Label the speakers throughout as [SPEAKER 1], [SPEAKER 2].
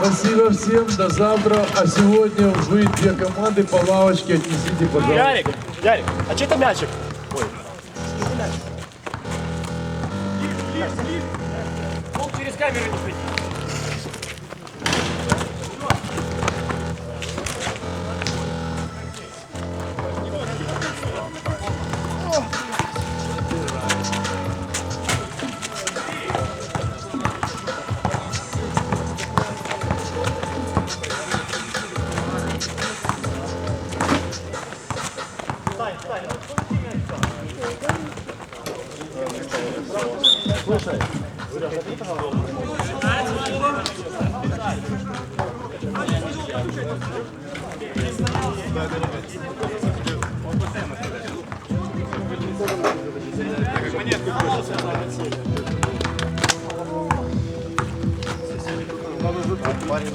[SPEAKER 1] Спасибо всем, до завтра. А сегодня вы две команды по лавочке отнесите, пожалуйста.
[SPEAKER 2] Ярик, Ярик, а что это мячик? Ой. Он через камеру не ходит. Слушай, Парень.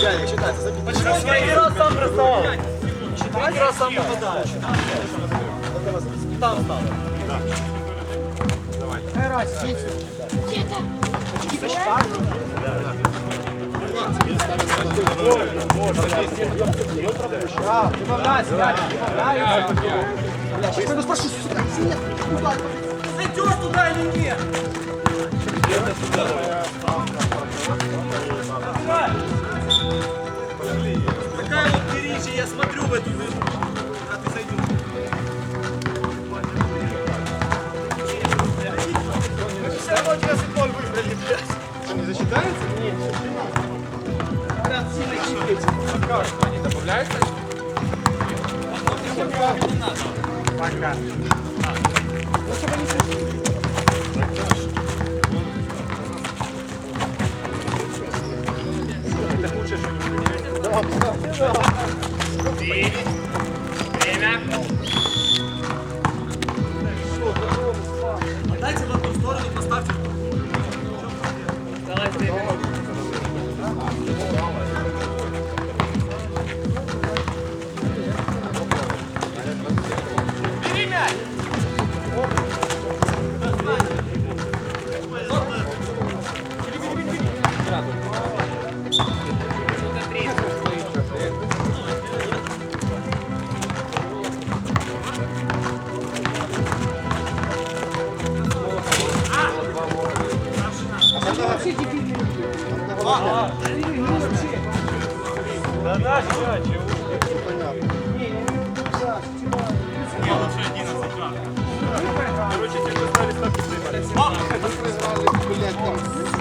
[SPEAKER 2] Четвертый раз сам рисовал. Четвертый раз сам попадает. Там стал.
[SPEAKER 3] Зайдешь туда или нет? Такая я смотрю в эту дыру. А ты зайдешь. Все равно тебя футбол выбрали, блядь. Что, не засчитается? Нет. Брат, Wait.
[SPEAKER 2] Да наш мяч. Короче, тебе поставили ставки
[SPEAKER 4] Так,